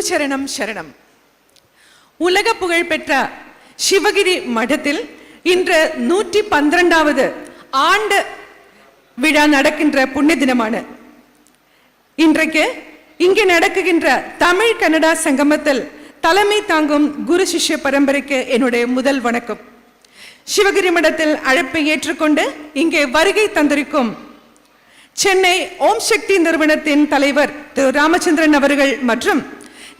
குரு சரணம். சரணம் உலக புகழ்பெற்ற சிவகிரி மடத்தில் இன்று நூற்றி பன்னிரண்டாவது ஆண்டு விழா நடக்கின்ற புண்ணிய தினமான. இன்றைக்கு இங்கே நடக்குகின்ற தமிழ் கனடா சங்கமத்தில் தலைமை தாங்கும் குரு சிஷ்ய பரம்பரைக்கு என்னுடைய முதல் வணக்கம். சிவகிரி மடத்தில் அழைப்பை ஏற்றுக்கொண்டு இங்கே வருகை தந்திருக்கும் சென்னை ஓம் சக்தி நிறுவனத்தின் தலைவர் திரு ராமச்சந்திரன் அவர்கள் மற்றும்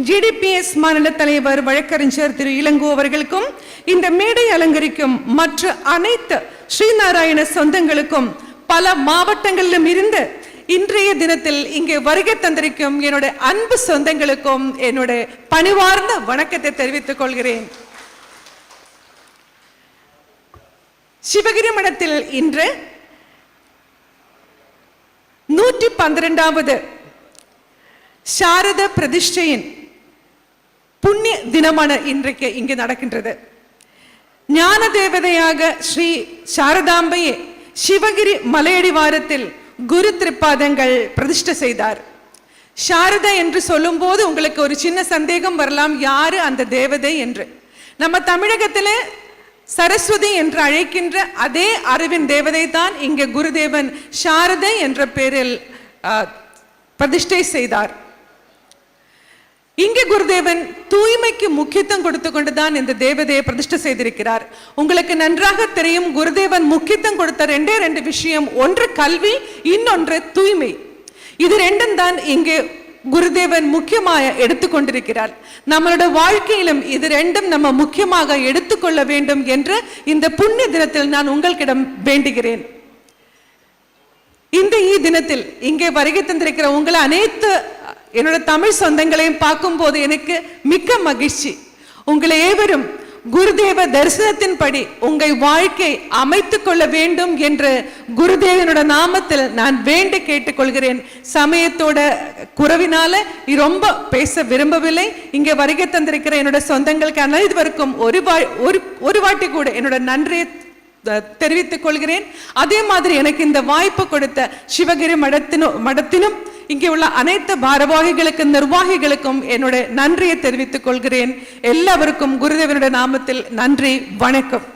ஜிடிபிஎஸ் மாநில தலைவர் வழக்கறிஞர் திரு இளங்கோ அவர்களுக்கும் இந்த மேடை அலங்கரிக்கும் மற்ற அனைத்து ஸ்ரீநாராயண சொந்தங்களுக்கும் பல மாவட்டங்களிலும் இருந்து இன்றைய தினத்தில் இங்கே வருகை தந்திருக்கும் என்னுடைய அன்பு சொந்தங்களுக்கும் என்னுடைய பணிவார்ந்த வணக்கத்தை தெரிவித்துக் கொள்கிறேன். சிவகிரி மடத்தில் இன்று நூற்றி பன்னிரெண்டாவது சாரத பிரதிஷ்டையின் புண்ணிய தினமான இன்றைக்கு இங்கு நடக்கின்றது. ஞான தேவதையாக ஸ்ரீ சாரதாம்பையே சிவகிரி மலையடிவாரத்தில் குரு திருப்பாதங்கள் பிரதிஷ்ட செய்தார். சாரதா என்று சொல்லும்போது உங்களுக்கு ஒரு சின்ன சந்தேகம் வரலாம் யாரு அந்த தேவதை என்று. நம்ம தமிழகத்தில் சரஸ்வதி என்று அழைக்கின்ற அதே அறிவின் தேவதை தான் இங்கே குருதேவன் சாரதை என்ற பெயரில் பிரதிஷ்டை செய்தார். இங்கே குருதேவன் தூய்மைக்கு முக்கியத்துவம் கொடுத்து கொண்டுதான் இந்த தேவதையை பிரதிஷ்டை செய்திருக்கிறார். உங்களுக்கு நன்றாக தெரியும் குருதேவன் முக்கியத்துவம் கொடுத்த ரெண்டே ரெண்டு விஷயம். ஒன்று கல்வி இன்னொன்று தூய்மை. இது ரெண்டும் தான் இங்கே குருதேவன் முக்கியமாக எடுத்துக்கொண்டிருக்கிறார் நம்மளோட வாழ்க்கையிலும் இது ரெண்டும் நம்ம முக்கியமாக எடுத்துக்கொள்ள வேண்டும் என்று இந்த புண்ணிய தினத்தில் நான் உங்களிடம் வேண்டுகிறேன். இந்த ஈ தினத்தில் இங்கே வருகை தந்திருக்கிற உங்களை அனைத்து என்னோட தமிழ் சொந்தங்களையும் பார்க்கும்போது எனக்கு மிக்க மகிழ்ச்சி. உங்களை ஏவரும் குருதேவ தரிசனத்தின்படி உங்கள் வாழ்க்கை அமைத்துக் கொள்ள வேண்டும் என்று குருதேவனோட நாமத்தில் நான் வேண்டு கேட்டுக்கொள்கிறேன். சமயத்தோட குறவினால ரொம்ப பேச விரும்பவில்லை. இங்கே வருகை தந்திருக்கிற என்னோட சொந்தங்களுக்கு அனைவருக்கும் ஒரு வா ஒரு ஒரு வாட்டி கூட என்னோட நன்றியை தெரிவித்துக் கொள்கிறேன். அதே மாதிரி எனக்கு இந்த வாய்ப்பு கொடுத்த சிவகிரி மடத்தினும் மடத்தினும் இங்கே உள்ள அனைத்து பாரவாகிகளுக்கும் நிர்வாகிகளுக்கும் என்னுடைய நன்றியை தெரிவித்துக் கொள்கிறேன். எல்லாருக்கும் குருதேவனுடைய நாமத்தில் நன்றி வணக்கம்.